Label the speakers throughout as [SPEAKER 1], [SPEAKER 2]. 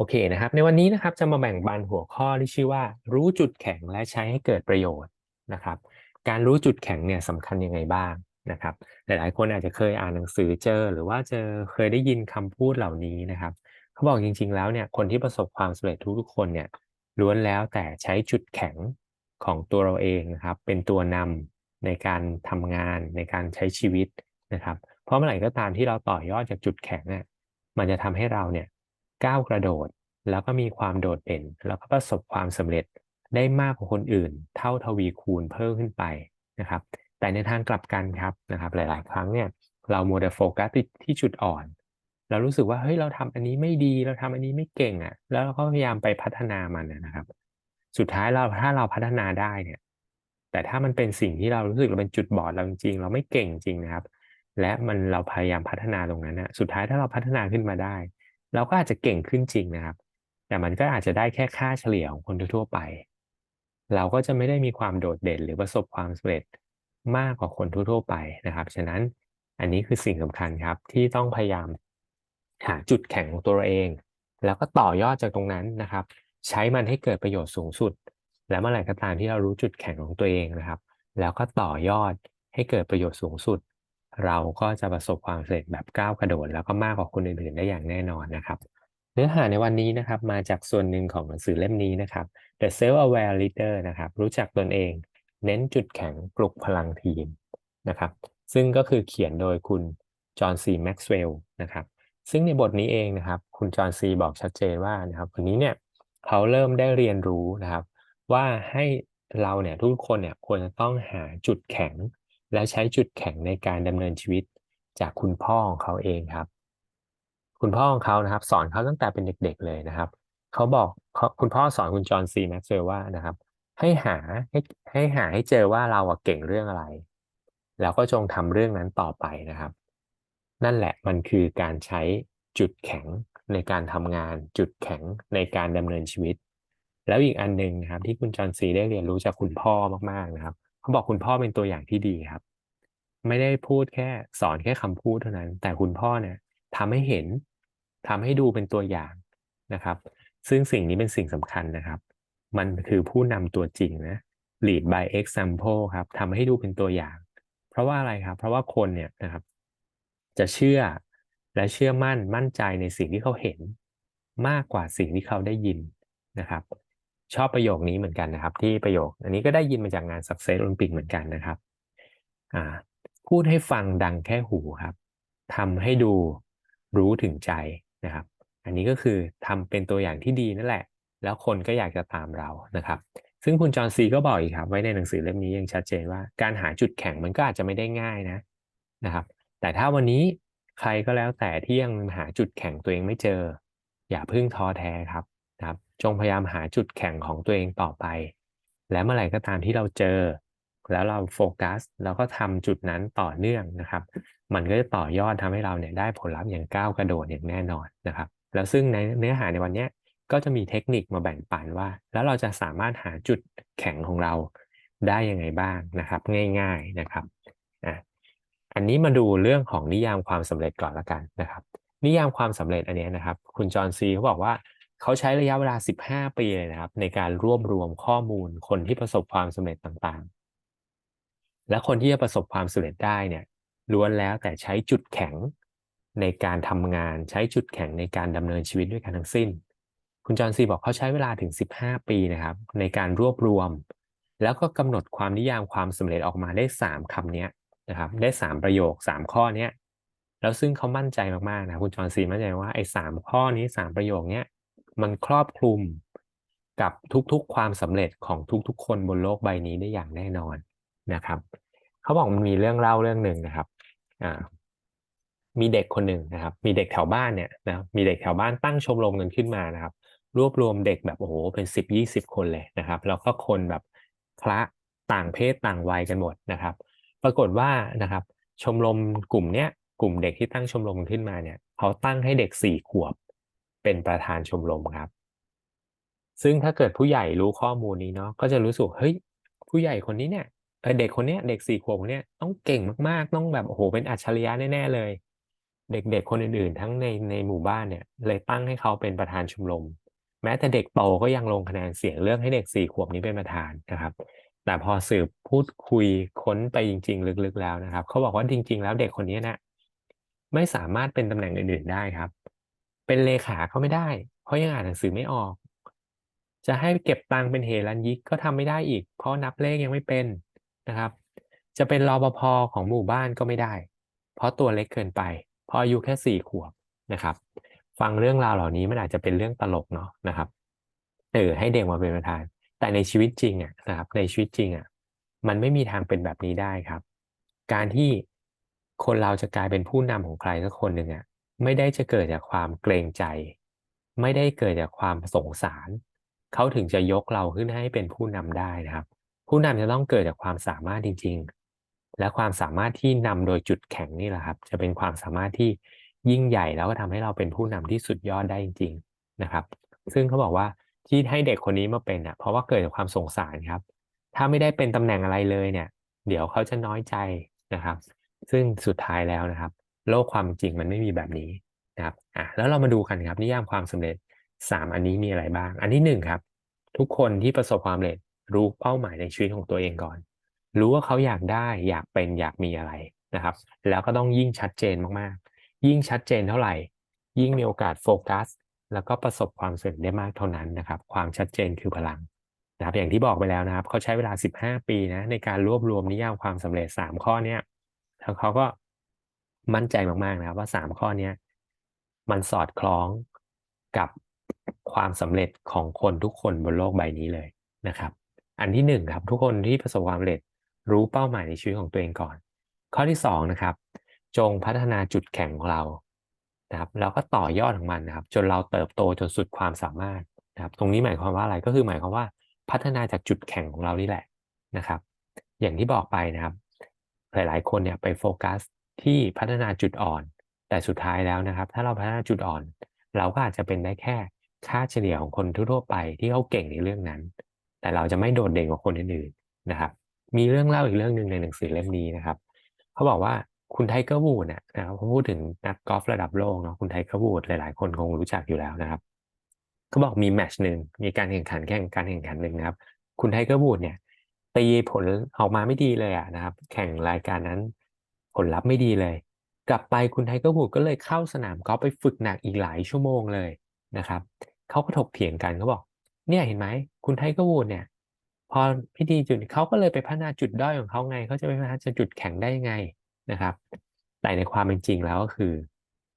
[SPEAKER 1] โอเคนะครับ ในวันนี้นะครับจะมาแบ่งปันหัวข้อที่ชื่อว่า รู้จุดแข็งและใช้ให้เกิดประโยชน์นะครับ การรู้จุดแข็งเนี่ยสำคัญยังไงบ้างนะครับ หลายๆ คนอาจจะเคยอ่านหนังสือเจอ หรือว่าเจอเคยได้ยินคำพูดเหล่านี้นะครับเขาบอกจริง ๆ แล้วเนี่ยคนที่ประสบความสำเร็จทุกๆคนเนี่ยล้วนแล้วแต่ใช้จุดแข็งของตัวเราเองนะครับ เป็นตัวนำในการทำงานในการใช้ชีวิตนะครับ เพราะเมื่อไหร่ก็ตามที่เราต่อยอดจากจุดแข็งเนี่ยมันจะทำให้เราเนี่ย ก้าวกระโดด แล้วก็มีความโดดเด่น แล้วก็ประสบความสำเร็จได้มากกว่าคนอื่น เท่าทวีคูณเพิ่มขึ้นไปนะครับ แต่ในทางกลับกันครับนะครับ หลาย ๆ ครั้งเนี่ยเราโมเดลโฟกัสที่จุดอ่อน เรารู้สึกว่าเฮ้ยเราทำอันนี้ไม่ดีเราทำอันนี้ไม่เก่งอะ แล้วเราก็พยายามไปพัฒนามันนะครับ สุดท้ายเราถ้าเราพัฒนาได้เนี่ย แต่ถ้ามันเป็นสิ่งที่เรารู้สึกเราเป็นจุดบอดเราจริงๆเราไม่เก่งจริงนะครับ และมันเราพยายามพัฒนาตรงนั้นนะสุดท้ายถ้าเราพัฒนาขึ้นมาได้ เราก็อาจจะเก่งขึ้นจริงนะครับ แต่มันก็อาจจะได้แค่ค่าเฉลี่ยของคนทั่วไป เราก็จะไม่ได้มีความโดดเด่นหรือประสบความสำเร็จมากกว่าคนทั่วๆไปนะครับ ฉะนั้นอันนี้คือสิ่งสำคัญครับที่ต้องพยายามหาจุดแข็งของตัวเอง แล้วก็ต่อยอดจากตรงนั้นนะครับ ใช้มันให้เกิดประโยชน์สูงสุด และเมื่อไหร่ก็ตามที่เรารู้จุดแข็งของตัวเองนะครับ แล้วก็ต่อยอดให้เกิดประโยชน์สูงสุด เราก็จะประสบความสำเร็จแบบก้าวกระโดด แล้วก็มากกว่าคนอื่นๆได้อย่างแน่นอนนะครับ เนื้อหาในวันนี้นะครับมาจากส่วนหนึ่งของหนังสือเล่มนี้นะครับ The Self-Aware Leader นะครับรู้จักตนเอง เน้นจุดแข็งปลุกพลังทีมนะครับซึ่งก็คือเขียนโดยคุณจอห์นซีแม็กซ์เวลล์นะครับซึ่งในบทนี้เองนะครับคุณจอห์นซีบอกชัดเจนว่านะครับวันนี้เนี่ยเขาเริ่มได้เรียนรู้นะครับ ว่าให้เราเนี่ยทุกคนเนี่ยควรจะต้องหาจุดแข็ง และใช้จุดแข็งในการดำเนินชีวิตจากคุณพ่อของเขาเองครับ คุณพ่อของเขานะครับ สอนเขาตั้งแต่เป็นเด็ก ๆ เลยนะครับเขาบอกคุณพ่อสอนคุณจอห์นซีแม็กซ์เวลว่านะครับ ให้หาให้ให้หาให้เจอว่าเราอะเก่งเรื่องอะไร แล้วก็จงทำเรื่องนั้นต่อไปนะครับ นั่นแหละมันคือการใช้จุดแข็งในการทำงาน จุดแข็งในการดำเนินชีวิต แล้วอีกอันหนึ่งนะครับที่คุณจอห์นซีได้เรียนรู้จากคุณพ่อมากๆนะครับ เขาบอกคุณพ่อเป็นตัวอย่างที่ดีครับ ไม่ได้พูดแค่สอนแค่คำพูดเท่านั้น แต่คุณพ่อเนี่ยทำให้เห็นทำให้ดูเป็นตัวอย่างนะครับ ซึ่งสิ่งนี้เป็นสิ่งสำคัญนะครับ มันคือผู้นำตัวจริงนะ lead by example ครับทำให้ดูเป็นตัวอย่าง เพราะว่าอะไรครับ เพราะว่าคนเนี่ยนะครับ จะเชื่อและเชื่อมั่นมั่นใจในสิ่งที่เขาเห็นมากกว่าสิ่งที่เขาได้ยินนะครับ ชอบประโยคนี้เหมือนกันนะครับ ที่ประโยค อันนี้ก็ได้ยินมาจากงาน Success Olympic เหมือนกันนะครับอ่าพูดให้ฟังดังแค่หูครับทำให้ดูรู้ถึงใจนะครับ อันนี้ก็คือทำเป็นตัวอย่างที่ดีนั่นแหละ แล้วคนก็อยากจะตามเรานะครับ ซึ่งคุณจอห์นซีก็บอกอีกครับ ไว้ในหนังสือเล่มนี้ยังชัดเจนว่าการหาจุดแข็งมันก็อาจจะไม่ได้ง่ายนะนะครับ แต่ถ้าวันนี้ใครก็แล้วแต่ที่ยังหาจุดแข็งตัวเองไม่เจอ อย่าพิ่งท้อแท้ครับ จงพยายามหาจุดแข็งของตัวเองต่อไป และเมื่อไหร่ก็ตามที่เราเจอ แล้วเราโฟกัส แล้วก็ทำจุดนั้นต่อเนื่องนะครับ มันก็จะต่อยอดทำให้เราเนี่ยได้ผลลัพธ์อย่างก้าวกระโดดอย่างแน่นอนนะครับ แล้วซึ่งในเนื้อหาในวันนี้ก็จะมีเทคนิคมาแบ่งปันว่า แล้วเราจะสามารถหาจุดแข็งของเราได้ยังไงบ้างนะครับ ง่าย ๆนะครับอะอันนี้มาดูเรื่องของนิยามความสำเร็จก่อนละกันนะครับ นิยามความสำเร็จอันนี้นะครับ คุณจอห์นซีเขาบอกว่า เขาใช้ระยะเวลา 15 ปีเลยนะครับ ในการรวบรวมข้อมูลคนที่ประสบความสำเร็จต่างๆ และคนที่จะประสบความสำเร็จได้เนี่ยล้วนแล้วแต่ใช้จุดแข็งในการทำงานใช้จุดแข็งในการดำเนินชีวิตด้วยกันทั้งสิ้น คุณจอห์นซีบอกเขาใช้เวลาถึง 15 ปีนะครับ ในการรวบรวม แล้วก็กำหนดความนิยามความสำเร็จออกมาได้ 3คำนี้นะครับได้ 3 ประโยค 3 ข้อนี้แล้วซึ่งเขามั่นใจมากๆนะคุณจอห์นซีมั่นใจว่าไอ้สข้อนี้ 3 ประโยคนี้ มันครอบคลุมกับทุกๆความสำเร็จของทุกๆ คนบนโลกใบนี้ได้อย่างแน่นอนนะครับเขาบอกมันมีเรื่องเล่าเรื่องหนึ่งนะครับอ่ามีเด็กคนหนึ่งนะครับ มีเด็กแถวบ้านเนี่ยนะมีเด็กแถวบ้านตั้งชมรมกันขึ้นมานะครับ รวบรวมเด็กแบบโอ้โหเป็นสิบยี่สิบคนเลยนะครับแล้วก็คนแบบคละต่างเพศต่างวัยกันหมดนะครับ ปรากฏว่านะครับ ชมรมกลุ่มเนี้ยกลุ่มเด็กที่ตั้งชมรมขึ้นมาเนี่ยเขาตั้งให้เด็กสี่ขวบ เป็นประธานชมรมครับ ซึ่งถ้าเกิดผู้ใหญ่รู้ข้อมูลนี้เนาะก็จะรู้สึกเฮ้ยผู้ใหญ่คนนี้เนี่ยเด็กคนนี้เด็กสี่ขวบคนนี้ต้องเก่งมากๆ ต้องแบบโอ้โหเป็นอัจฉริยะแน่ๆเลย เด็กๆคนอื่นๆ ทั้งในในหมู่บ้านเนี่ย เลยตั้งให้เขาเป็นประธานชมรมแม้แต่เด็กโตก็ยังลงคะแนนเสียงเลือกให้เด็กสี่ขวบนี้เป็นประธานนะครับ แต่พอสืบพูดคุยค้นไปจริง ๆ ลึกๆแล้วนะครับ เขาบอกว่าจริง ๆ แล้วเด็กคนนี้นะไม่สามารถเป็นตำแหน่งอื่น ๆ ได้ครับ เป็นเลขาเขาไม่ได้ เพราะยังอ่านหนังสือไม่ออก จะให้เก็บตังค์เป็นเฮรันยิกก็ทำไม่ได้อีก เพราะนับเลขยังไม่เป็นนะครับ จะเป็นรปภของหมู่บ้านก็ไม่ได้ เพราะตัวเล็กเกินไป เพราะอายุแค่สี่ขวบนะครับ ฟังเรื่องราวเหล่านี้มันอาจจะเป็นเรื่องตลกเนาะนะครับเออให้เด็กมาเป็นประธาน แต่ในชีวิตจริงอะนะครับ ในชีวิตจริงอะมันไม่มีทางเป็นแบบนี้ได้ครับ การที่คนเราจะกลายเป็นผู้นำของใครสักคนหนึ่งอะ ไม่ได้จะเกิดจากความเกรงใจ ไม่ได้เกิดจากความสงสาร เขาถึงจะยกเราขึ้นให้เป็นผู้นำได้นะครับ ผู้นำจะต้องเกิดจากความสามารถจริง ๆ และความสามารถที่นำโดยจุดแข็งนี่แหละครับ จะเป็นความสามารถที่ยิ่งใหญ่แล้วก็ทำให้เราเป็นผู้นำที่สุดยอดได้จริง ๆนะครับ ซึ่งเขาบอกว่าที่ให้เด็กคนนี้มาเป็นอะเพราะว่าเกิดจากความสงสารครับ ถ้าไม่ได้เป็นตำแหน่งอะไรเลยเนี่ย เดี๋ยวเขาจะน้อยใจนะครับ ซึ่งสุดท้ายแล้วนะครับ โลกความจริงมันไม่มีแบบนี้นะครับอะแล้วเรามาดูกันครับนิยามความสำเร็จ 3 อันนี้มีอะไรบ้าง อันที่1ครับทุกคนที่ประสบความสำเร็จรู้เป้าหมายในชีวิตของตัวเองก่อน รู้ว่าเขาอยากได้อยากเป็นอยากมีอะไรนะครับ แล้วก็ต้องยิ่งชัดเจนมากๆ ยิ่งชัดเจนเท่าไหร่ ยิ่งมีโอกาสโฟกัส แล้วก็ประสบความสำเร็จได้มากเท่านั้นนะครับ ความชัดเจนคือพลังนะครับอย่างที่บอกไปแล้วนะครับ เขาใช้เวลา 15 ปีนะในการรวบรวมนิยามความสำเร็จ 3 ข้อเนี้ยแล้วเขาก็ มั่นใจมากๆนะครับว่า3ข้อเนี้ยมันสอดคล้องกับความสำเร็จของคนทุกคนบนโลกใบนี้เลยนะครับ อันที่หนึ่งครับทุกคนที่ประสบความสำเร็จรู้เป้าหมายในชีวิตของตัวเองก่อน ข้อที่สองนะครับ จงพัฒนาจุดแข็งของเรานะครับแล้วก็ต่อยอดของมันนะครับ จนเราเติบโตจนสุดความสามารถนะครับ ตรงนี้หมายความว่าอะไรก็คือหมายความว่าพัฒนาจากจุดแข็งของเรานี่แหละนะครับ อย่างที่บอกไปนะครับ หลาย ๆ คนเนี่ยไปโฟกัส ที่พัฒนาจุดอ่อน แต่สุดท้ายแล้วนะครับ ถ้าเราพัฒนาจุดอ่อน เราก็อาจจะเป็นได้แค่ค่าเฉลี่ยของคนทั่วไปที่เขาเก่งในเรื่องนั้น แต่เราจะไม่โดดเด่นกว่าคนอื่นๆนะครับ มีเรื่องเล่าอีกเรื่องหนึ่งในหนังสือเล่มนี้นะครับเขาบอกว่าคุณไทเกอร์วูดเนี่ยนะครับพอพูดถึงนักกอล์ฟระดับโลกเนาะคุณไทเกอร์วูดหลายๆ คนคงรู้จักอยู่แล้วนะครับเขาบอกมีแมชหนึ่งมีการแข่งขันแข่งการแข่งขันหนึ่งนะครับ คุณไทเกอร์วูดเนี่ยตีผลออกมาไม่ดีเลยอะนะครับ แข่งรายการนั้น ลลัพธ์ไม่ดีเลย กลับไปคุณไทเกอร์วูดก็เลยเข้าสนามกอล์ฟไปฝึกหนักอีกหลายชั่วโมงเลยนะครับเขาก็ถกเถียงกันเขาบอก เนี่ยเห็นไหมคุณไทเกอร์วูดเนี่ย พอพิธีจุดเขาก็เลยไปพัฒนาจุดด้อยของเขาไงเขาจะไปพัฒนาจุดแข็งได้ยังไงนะครับ แต่ในความเป็นจริงแล้วก็คือ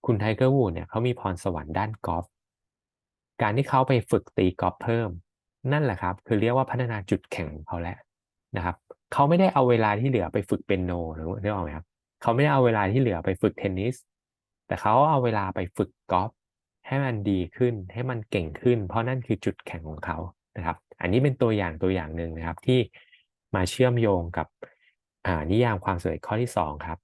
[SPEAKER 1] คุณไทเกอร์วูดเนี่ยเขามีพรสวรรค์ด้านกอล์ฟการที่เขาไปฝึกตีกอล์ฟเพิ่ม นั่นแหละครับ คือเรียกว่าพัฒนาจุดแข็งของเขาแล้วนะครับเขาไม่ได้เอาเวลาที่เหลือไปฝึกเปียโนหรือเรียกว่าไงครับ เขาไม่ได้เอาเวลาที่เหลือไปฝึกเทนนิส แต่เขาเอาเวลาไปฝึกกอล์ฟให้มันดีขึ้นให้มันเก่งขึ้น เพราะนั่นคือจุดแข็งของเขานะครับ อันนี้เป็นตัวอย่างตัวอย่างหนึ่งนะครับที่มาเชื่อมโยงกับนิยามความสำเร็จข้อที่2ครับ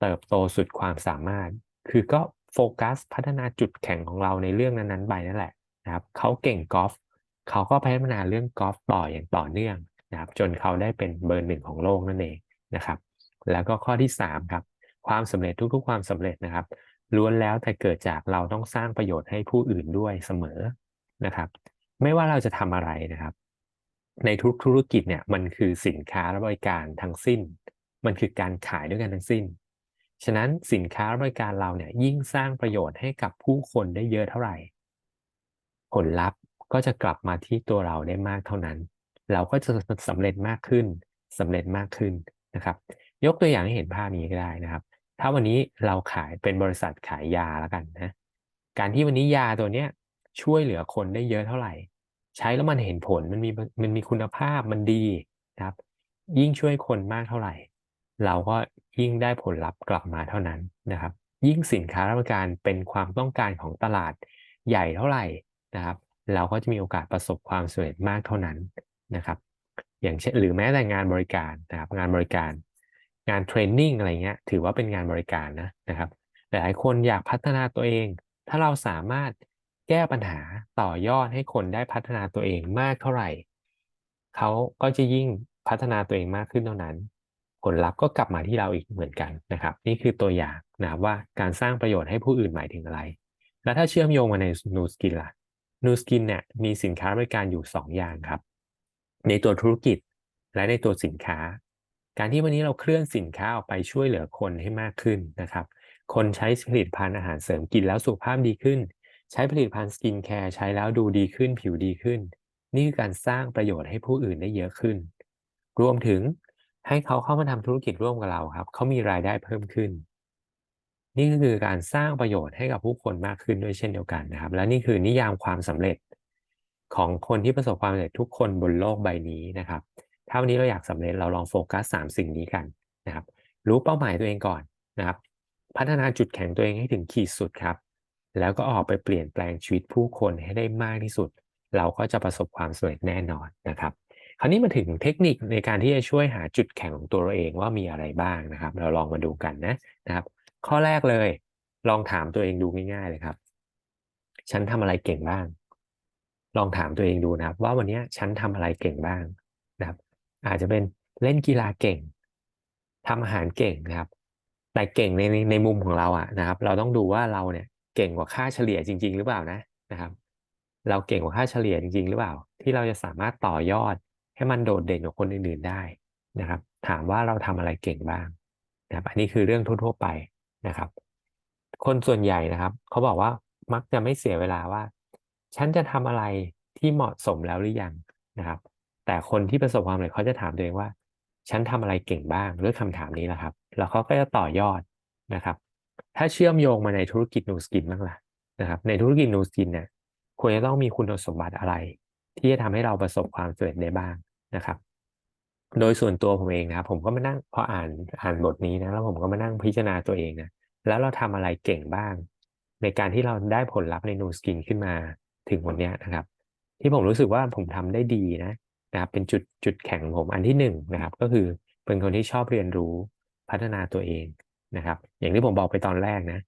[SPEAKER 1] เติบโตสุดความสามารถ คือก็โฟกัสพัฒนาจุดแข็งของเราในเรื่องนั้นๆไปนั่นแหละนะครับเขาเก่งกอล์ฟเขาก็พัฒนาเรื่องกอล์ฟต่ออย่างต่อเนื่องนะครับ จนเขาได้เป็นเบอร์หนึ่งของโลกนั่นเองนะครับ แล้วก็ข้อที่3ครับความสำเร็จทุกๆ ความสำเร็จนะครับล้วนแล้วแต่เกิดจากเราต้องสร้างประโยชน์ให้ผู้อื่นด้วยเสมอนะครับ ไม่ว่าเราจะทำอะไรนะครับ ในทุกธุรกิจเนี่ยมันคือสินค้าและบริการทั้งสิ้น มันคือการขายด้วยกันทั้งสิ้น ฉะนั้นสินค้าและบริการเราเนี่ยยิ่งสร้างประโยชน์ให้กับผู้คนได้เยอะเท่าไหร่ ผลลัพธ์ก็จะกลับมาที่ตัวเราได้มากเท่านั้น เราก็จะสำเร็จมากขึ้นสำเร็จมากขึ้นนะครับ ยกตัวอย่างให้เห็นภาพนี้ก็ได้นะครับ ถ้าวันนี้เราขายเป็นบริษัทขายยาแล้วกันนะ การที่วันนี้ยาตัวเนี้ยช่วยเหลือคนได้เยอะเท่าไหร่ ใช้แล้วมันเห็นผลมันมีมันมีคุณภาพมันดีนะครับ ยิ่งช่วยคนมากเท่าไหร่ เราก็ยิ่งได้ผลลัพธ์กลับมาเท่านั้นนะครับ ยิ่งสินค้าและบริการเป็นความต้องการของตลาดใหญ่เท่าไหร่นะครับ เราก็จะมีโอกาสประสบความสำเร็จมากเท่านั้นนะครับ อย่างเช่นหรือแม้แต่งานบริการนะครับงานบริการ งานเทรนนิ่งอะไรเงี้ยถือว่าเป็นงานบริการนะนะครับ หลายคนอยากพัฒนาตัวเอง ถ้าเราสามารถแก้ปัญหาต่อยอดให้คนได้พัฒนาตัวเองมากเท่าไหร่เขาก็จะยิ่งพัฒนาตัวเองมากขึ้นเท่านั้น ผลลัพธ์ก็กลับมาที่เราอีกเหมือนกันนะครับ นี่คือตัวอย่างนะครับว่าการสร้างประโยชน์ให้ผู้อื่นหมายถึงอะไร แล้วถ้าเชื่อมโยงมาใน New Skin ล่ะ New Skin เนี่ยมีสินค้าบริการอยู่ 2 อย่างครับ ในตัวธุรกิจและในตัวสินค้า การที่วันนี้เราเคลื่อนสินค้าออกไปช่วยเหลือคนให้มากขึ้นนะครับ คนใช้ผลิตภัณฑ์อาหารเสริมกินแล้วสุขภาพดีขึ้น ใช้ผลิตภัณฑ์สกินแคร์ใช้แล้วดูดีขึ้นผิวดีขึ้น นี่คือการสร้างประโยชน์ให้ผู้อื่นได้เยอะขึ้น รวมถึงให้เขาเข้ามาทำธุรกิจร่วมกับเราครับ เขามีรายได้เพิ่มขึ้น นี่ก็คือการสร้างประโยชน์ให้กับผู้คนมากขึ้นด้วยเช่นเดียวกันนะครับ และนี่คือนิยามความสำเร็จของคนที่ประสบความสำเร็จทุกคนบนโลกใบนี้นะครับ ถ้าวันนี้เราอยากสำเร็จเราลองโฟกัส 3 สิ่งนี้กันนะครับ รู้เป้าหมายตัวเองก่อนนะครับ พัฒนาจุดแข็งตัวเองให้ถึงขีดสุดครับ แล้วก็ออกไปเปลี่ยนแปลงชีวิตผู้คนให้ได้มากที่สุด เราก็จะประสบความสำเร็จแน่นอนนะครับ คราวนี้มาถึงเทคนิคในการที่จะช่วยหาจุดแข็งของตัวเราเองว่ามีอะไรบ้างนะครับ เราลองมาดูกันนะนะครับ ข้อแรกเลย ลองถามตัวเองดูง่ายๆเลยครับ ฉันทำอะไรเก่งบ้าง ลองถามตัวเองดูนะครับ ว่าวันนี้ฉันทำอะไรเก่งบ้าง อาจจะเป็นเล่นกีฬาเก่งทำอาหารเก่งนะครับ แต่เก่งในในมุมของเราอะนะครับ เราต้องดูว่าเราเนี่ยเก่งกว่าค่าเฉลี่ยจริง ๆ หรือเปล่านะนะครับ เราเก่งกว่าค่าเฉลี่ยจริง ๆ หรือเปล่า ที่เราจะสามารถต่อยอดให้มันโดดเด่นกว่าคนอื่นๆได้นะครับ ถามว่าเราทำอะไรเก่งบ้างนะครับอันนี้คือเรื่องทั่วๆไปนะครับ คนส่วนใหญ่นะครับเขาบอกว่ามักจะไม่เสียเวลาว่า ฉันจะทำอะไรที่เหมาะสมแล้วหรือยังนะครับ แต่คนที่ประสบความสำเร็จเขาจะถามตัวเองว่า ฉันทำอะไรเก่งบ้างด้วยคำถามนี้แหละครับ แล้วเขาก็จะต่อยอดนะครับ ถ้าเชื่อมโยงมาในธุรกิจนูสกินบ้างล่ะนะครับ ในธุรกิจนูสกินเนี่ยควรจะต้องมีคุณสมบัติอะไร ที่จะทำให้เราประสบความสำเร็จได้บ้างนะครับ โดยส่วนตัวผมเองนะครับผมก็มานั่งพออ่านอ่านบทนี้นะแล้วผมก็มานั่งพิจารณาตัวเองนะแล้วเราทำอะไรเก่งบ้าง ในการที่เราได้ผลลัพธ์ในนูสกินขึ้นมาถึงวันนี้นะครับ ที่ผมรู้สึกว่าผมทำได้ดีนะ นะครับเป็นจุดจุดแข็งผมอันที่หนึ่งนะครับก็คือเป็นคนที่ชอบเรียนรู้พัฒนาตัวเองนะครับ อย่างที่ผมบอกไปตอนแรกนะ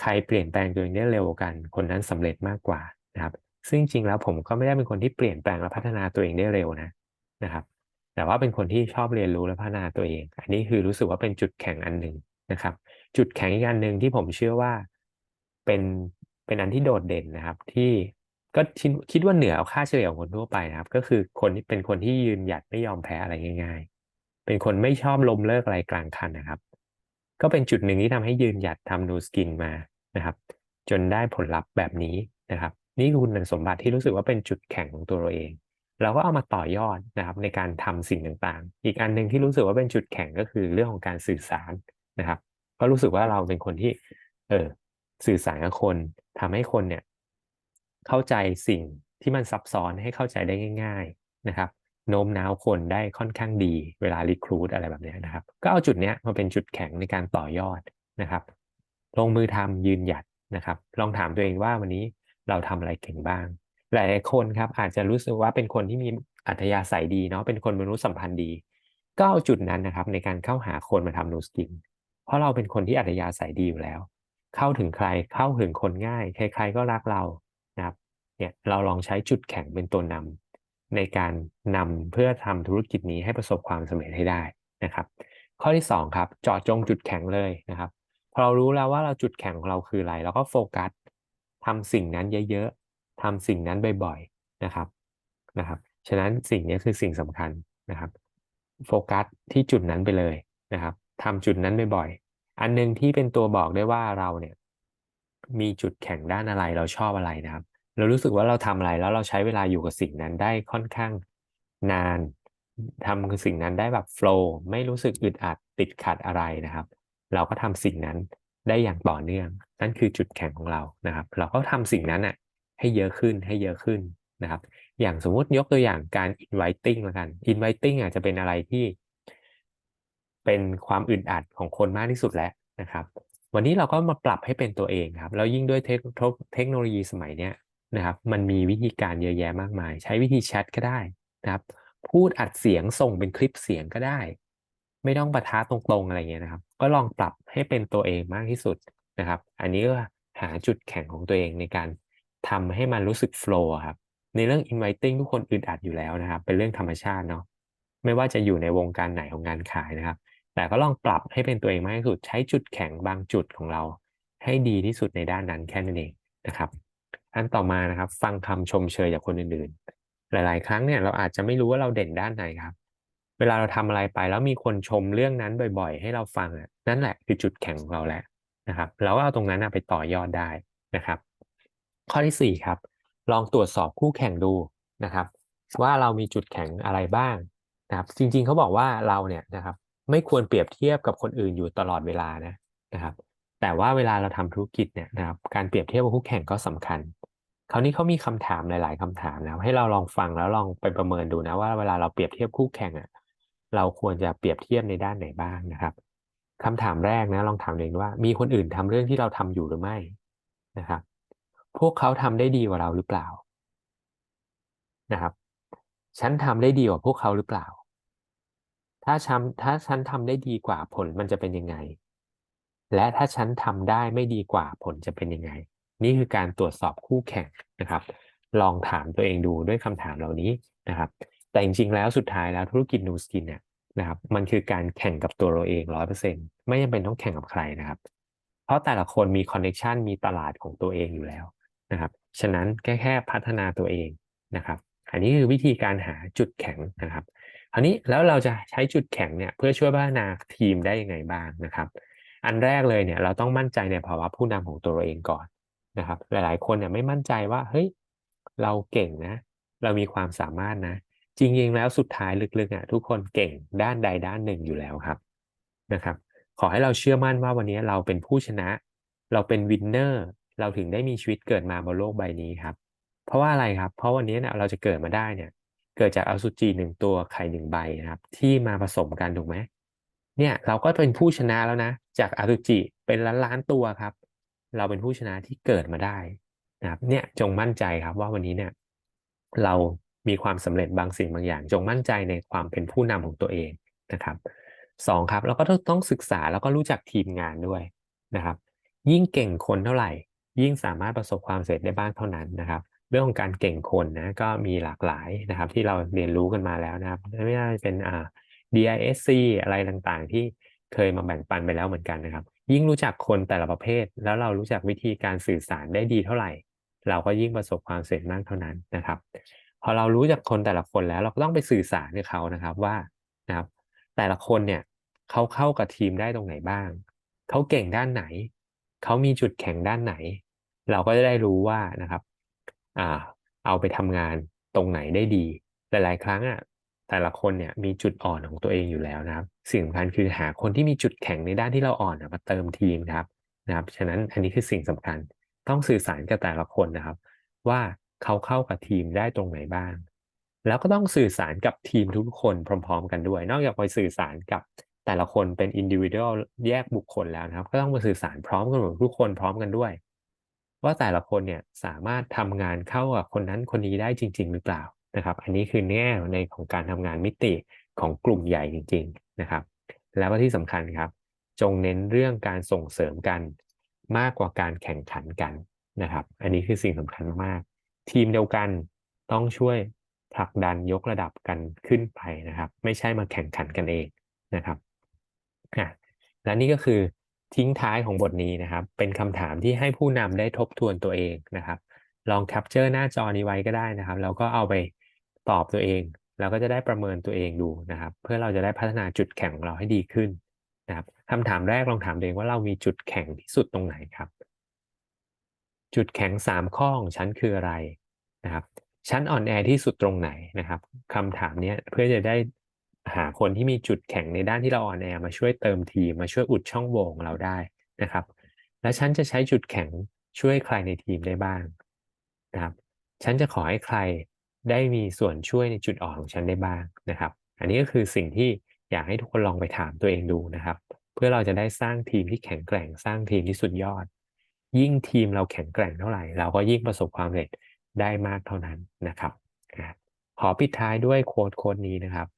[SPEAKER 1] ใครเปลี่ยนแปลงตัวเองได้เร็วกัน คนนั้นสำเร็จมากกว่านะครับ ซึ่งจริงแล้วผมก็ไม่ได้เป็นคนที่เปลี่ยนแปลงและพัฒนาตัวเองได้เร็วนะนะครับ แต่ว่าเป็นคนที่ชอบเรียนรู้และพัฒนาตัวเอง อันนี้คือรู้สึกว่าเป็นจุดแข็งอันหนึ่งนะครับ จุดแข็งอีกอันหนึ่งที่ผมเชื่อว่าเป็นเป็นอันที่โดดเด่นนะครับที่ ก็คิดว่าเหนือเอาค่าเฉลี่ยของคนทั่วไปนะครับ ก็คือคนที่เป็นคนที่ยืนหยัดไม่ยอมแพ้อะไรง่าย ๆ เป็นคนไม่ชอบลมเลิกอะไรกลางคันนะครับ ก็เป็นจุดหนึ่งที่ทำให้ยืนหยัดทำนูสกินมานะครับ จนได้ผลลัพธ์แบบนี้นะครับ นี่คือคุณสมบัติที่รู้สึกว่าเป็นจุดแข็งของตัวเราเอง เราก็เอามาต่อยอดนะครับ ในการทำสิ่งต่างๆ อีกอันหนึ่งที่รู้สึกว่าเป็นจุดแข็งก็คือเรื่องของการสื่อสารนะครับ ก็รู้สึกว่าเราเป็นคนที่ เออสื่อสารกับคนทำให้คนเนี่ย เข้าใจสิ่งที่มันซับซ้อนให้เข้าใจได้ง่าย ๆนะครับโน้มน้าวคนได้ค่อนข้างดีเวลารีครูดอะไรแบบนี้นะครับ ก็เอาจุดเนี้ยมาเป็นจุดแข็งในการต่อยอดนะครับลงมือทำยืนหยัดนะครับ ลองถามตัวเองว่าวันนี้เราทำอะไรเก่งบ้าง หลายคนครับอาจจะรู้สึกว่าเป็นคนที่มีอัธยาศัยดีเนาะเป็นคนมนุษยสัมพันธ์ดี ก็เอาจุดนั้นนะครับ ในการเข้าหาคนมาทำนูสกิน เพราะเราเป็นคนที่อัธยาศัยดีอยู่แล้ว เข้าถึงใครเข้าถึงคนง่าย ใคร ๆก็รักเรา เนี่ยเราลองใช้จุดแข็งเป็นตัวนำในการนำเพื่อทำธุรกิจนี้ให้ประสบความสำเร็จให้ได้นะครับ ข้อที่2ครับเจาะจงจุดแข็งเลยนะครับพอเรารู้แล้วว่าเราจุดแข็งของเราคืออะไรเราก็โฟกัสทำสิ่งนั้นเยอะๆทำสิ่งนั้นบ่อยๆนะครับนะครับ ฉะนั้นสิ่งนี้คือสิ่งสำคัญนะครับ โฟกัสที่จุดนั้นไปเลยนะครับทำจุดนั้นบ่อยๆอันนึงที่เป็นตัวบอกได้ว่าเราเนี่ยมีจุดแข็งด้านอะไรเราชอบอะไรนะครับ เรารู้สึกว่าเราทำอะไรแล้วเราใช้เวลาอยู่กับสิ่งนั้นได้ค่อนข้างนานทำสิ่งนั้นได้แบบโฟล์ไม่รู้สึกอึดอัดติดขัดอะไรนะครับ เราก็ทำสิ่งนั้นได้อย่างต่อเนื่อง นั่นคือจุดแข็งของเรานะครับ เราก็ทำสิ่งนั้นอะให้เยอะขึ้นให้เยอะขึ้นนะครับ อย่างสมมุติยกตัวอย่างการ inviting แล้วกัน inviting อาจจะเป็นอะไรที่ เป็นความอึดอัดของคนมากที่สุดแล้วนะครับ วันนี้เราก็มาปรับให้เป็นตัวเองครับ แล้วยิ่งด้วยเทคโนโลยีสมัยเนี้ย นะครับ มันมีวิธีการเยอะแยะมากมาย ใช้วิธีแชทก็ได้นะครับ พูดอัดเสียงส่งเป็นคลิปเสียงก็ได้ ไม่ต้องประทะตรงๆอะไรเงี้ยนะครับ ก็ลองปรับให้เป็นตัวเองมากที่สุดนะครับ อันนี้ก็หาจุดแข็งของตัวเองในการทำให้มันรู้สึกโฟล์ครับ ในเรื่อง inviting ทุกคนอึดอัดอยู่แล้วนะครับ เป็นเรื่องธรรมชาติเนาะ ไม่ว่าจะอยู่ในวงการไหนของงานขายนะครับ แต่ก็ลองปรับให้เป็นตัวเองมากที่สุด ใช้จุดแข็งบางจุดของเรา ให้ดีที่สุดในด้านนั้นแค่นั้นเองนะครับ อันต่อมานะครับ ฟังคำชมเชยจากคนอื่นๆ หลาย ๆ ครั้งเนี่ยเราอาจจะไม่รู้ว่าเราเด่นด้านไหนครับ เวลาเราทำอะไรไปแล้วมีคนชมเรื่องนั้นบ่อย ๆ ให้เราฟังอะนั่นแหละคือจุดแข็งของเราแหละนะครับเราก็เอาตรงนั้นไปต่อยอดได้นะครับ ข้อที่สี่ครับ ลองตรวจสอบคู่แข่งดูนะครับ ว่าเรามีจุดแข็งอะไรบ้างนะครับ จริงๆเขาบอกว่าเราเนี่ยนะครับ ไม่ควรเปรียบเทียบกับคนอื่นอยู่ตลอดเวลานะนะครับ แต่ว่าเวลาเราทำธุรกิจเนี่ยนะครับการเปรียบเทียบกับคู่แข่งก็สำคัญคราวนี้เขามีคำถามหลาย ๆคำถามนะให้เราลองฟังแล้วลองไปประเมินดูนะว่าเวลาเราเปรียบเทียบคู่แข่งอะเราควรจะเปรียบเทียบในด้านไหนบ้างนะครับคำถามแรกนะลองถามเองว่า มีคนอื่นทำเรื่องที่เราทำอยู่หรือไม่นะครับ พวกเขาทำได้ดีกว่าเราหรือเปล่านะครับฉันทำได้ดีกว่าพวกเขาหรือเปล่า ถ้าฉันถ้าฉันทำได้ดีกว่าผลมันจะเป็นยังไง และถ้าฉันทำได้ไม่ดีกว่าผลจะเป็นยังไง นี่คือการตรวจสอบคู่แข่งนะครับ ลองถามตัวเองดูด้วยคำถามเหล่านี้นะครับ แต่จริงๆแล้วสุดท้ายแล้วธุรกิจนูสกินเนี่ยนะครับ มันคือการแข่งกับตัวเราเองร้อยเปอร์เซ็นไม่จำเป็นต้องแข่งกับใครนะครับ เพราะแต่ละคนมีคอนเนคชันมีตลาดของตัวเองอยู่แล้วนะครับ ฉะนั้นแค่แค่พัฒนาตัวเองนะครับ อันนี้คือวิธีการหาจุดแข็งนะครับคราวนี้แล้วเราจะใช้จุดแข็งเนี่ยเพื่อช่วยพัฒนาทีมได้ยังไงบ้างนะครับ อันแรกเลยเนี่ยเราต้องมั่นใจในภาวะผู้นำของตัวเราเองก่อนนะครับ หลายๆ คนเนี่ยไม่มั่นใจว่าเฮ้ยเราเก่งนะ เรามีความสามารถนะ จริงๆแล้วสุดท้ายลึกๆอะทุกคนเก่งด้านใดด้านหนึ่งอยู่แล้วครับนะครับ ขอให้เราเชื่อมั่นว่าวันนี้เราเป็นผู้ชนะ เราเป็นวินเนอร์เราถึงได้มีชีวิตเกิดมาบนโลกใบนี้ครับ เพราะว่าอะไรครับ เพราะวันนี้เนี่ยเราจะเกิดมาได้เนี่ย เกิดจากอสุจิหนึ่งตัวไข่หนึ่งใบนะครับ ที่มาผสมกันถูกไหม เนี่ยเราก็เป็นผู้ชนะแล้วนะ จากอสุจิเป็นล้านล้านตัวครับ เราเป็นผู้ชนะที่เกิดมาได้นะครับ เนี่ยจงมั่นใจครับว่าวันนี้เนี่ย เรามีความสำเร็จบางสิ่งบางอย่าง จงมั่นใจในความเป็นผู้นำของตัวเองนะครับสองครับเราก็ต้องศึกษาแล้วก็รู้จักทีมงานด้วยนะครับ ยิ่งเก่งคนเท่าไหร่ ยิ่งสามารถประสบความสำเร็จได้บ้างเท่านั้นนะครับ เรื่องของการเก่งคนนะก็มีหลากหลายนะครับ ที่เราเรียนรู้กันมาแล้วนะครับ ไม่ว่าจะเป็นอ่า DISC อะไรต่างๆ ที่เคยมาแบ่งปันไปแล้วเหมือนกันนะครับ ยิ่งรู้จักคนแต่ละประเภท แล้วเรารู้จักวิธีการสื่อสารได้ดีเท่าไหร่ เราก็ยิ่งประสบความสำเร็จมากเท่านั้นนะครับ พอเรารู้จักคนแต่ละคนแล้วเราก็ต้องไปสื่อสารกับเขานะครับว่านะครับ แต่ละคนเนี่ยเขาเข้ากับทีมได้ตรงไหนบ้าง เขาเก่งด้านไหน เขามีจุดแข็งด้านไหน เราก็จะได้รู้ว่านะครับอ่าเอาไปทำงานตรงไหนได้ดี หลาย ๆ ครั้งอะ แต่ละคนเนี่ยมีจุดอ่อนของตัวเองอยู่แล้วนะครับ สิ่งสำคัญคือหาคนที่มีจุดแข็งในด้านที่เราอ่อนมาเติมทีมครับนะครับ ฉะนั้นอันนี้คือสิ่งสำคัญต้องสื่อสารกับแต่ละคนนะครับ ว่าเขาเข้ากับทีมได้ตรงไหนบ้าง แล้วก็ต้องสื่อสารกับทีมทุกคนพร้อม ๆ กันด้วย นอกจากไปสื่อสารกับแต่ละคนเป็นอินดิวิ u a l แยกบุคคลแล้วนะครับ ก็ต้องมาสื่อสารพร้อมกันหมดทุกคนพร้อมกันด้วย ว่าแต่ละคนเนี่ยสามารถทำงานเข้ากับคนนั้นคนนี้ได้จริง ๆ หรือเปล่า นะครับ อันนี้คือแง่ในของการทำงานมิติของกลุ่มใหญ่จริง ๆนะครับ แล้วก็ที่สำคัญครับ จงเน้นเรื่องการส่งเสริมกันมากกว่าการแข่งขันกันนะครับ อันนี้คือสิ่งสำคัญมาก ทีมเดียวกันต้องช่วยผลักดันยกระดับกันขึ้นไปนะครับ ไม่ใช่มาแข่งขันกันเองนะครับและนี่ก็คือทิ้งท้ายของบทนี้นะครับ เป็นคำถามที่ให้ผู้นำได้ทบทวนตัวเองนะครับ ลองแคปเจอร์หน้าจอนี้ไว้ก็ได้นะครับ แล้วก็เอาไป ตอบตัวเองแล้วก็จะได้ประเมินตัวเองดูนะครับ เพื่อเราจะได้พัฒนาจุดแข็งของเราให้ดีขึ้นนะครับคำถามแรกลองถามตัวเองว่าเรามีจุดแข็งที่สุดตรงไหนครับ จุดแข็งสามข้อของฉันคืออะไรนะครับฉันอ่อนแอที่สุดตรงไหนนะครับคำถามนี้เพื่อจะได้หาคนที่มีจุดแข็งในด้านที่เราอ่อนแอมาช่วยเติมทีมมาช่วยอุดช่องโหว่ของเราได้นะครับ และฉันจะใช้จุดแข็งช่วยใครในทีมได้บ้างนะครับ ฉันจะขอให้ใคร ได้มีส่วนช่วยในจุดอ่อนของฉันได้บ้างนะครับ อันนี้ก็คือสิ่งที่อยากให้ทุกคนลองไปถามตัวเองดูนะครับ เพื่อเราจะได้สร้างทีมที่แข็งแกร่งสร้างทีมที่สุดยอด ยิ่งทีมเราแข็งแกร่งเท่าไหร่ เราก็ยิ่งประสบความสำเร็จได้มากเท่านั้นนะครับขอปิดท้ายด้วยโค้ดโค้ดนี้นะครับ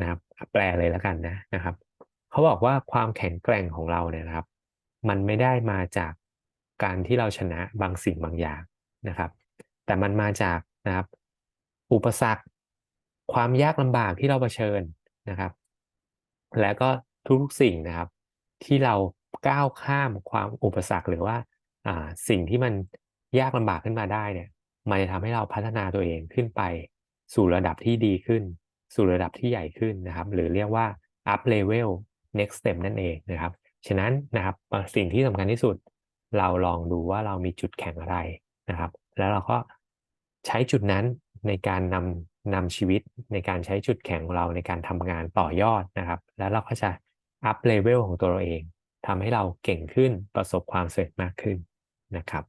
[SPEAKER 1] นะครับ แปลเลยแล้วกันนะนะครับเขาบอกว่าความแข็งแกร่งของเราเนี่ยนะครับ มันไม่ได้มาจากการที่เราชนะบางสิ่งบางอย่างนะครับ แต่มันมาจากนะครับ อุปสรรค ความยากลำบากที่เราเผชิญนะครับ และก็ทุกๆสิ่งนะครับ ที่เราก้าวข้ามความอุปสรรคหรือว่าสิ่งที่มันยากลำบากขึ้นมาได้เนี่ย มันจะทำให้เราพัฒนาตัวเองขึ้นไป สู่ระดับที่ดีขึ้น สู่ระดับที่ใหญ่ขึ้นนะครับ หรือเรียกว่า up level next step นั่นเองนะครับ ฉะนั้นนะครับสิ่งที่สำคัญที่สุด เราลองดูว่าเรามีจุดแข็งอะไรนะครับ แล้วเราก็ใช้จุดนั้น ในการนำนำชีวิตในการใช้จุดแข็งของเราในการทำงานต่อยอดนะครับ แล้วเราก็จะอัพเลเวลของตัวเราเองทำให้เราเก่งขึ้นประสบความสำเร็จมากขึ้นนะครับ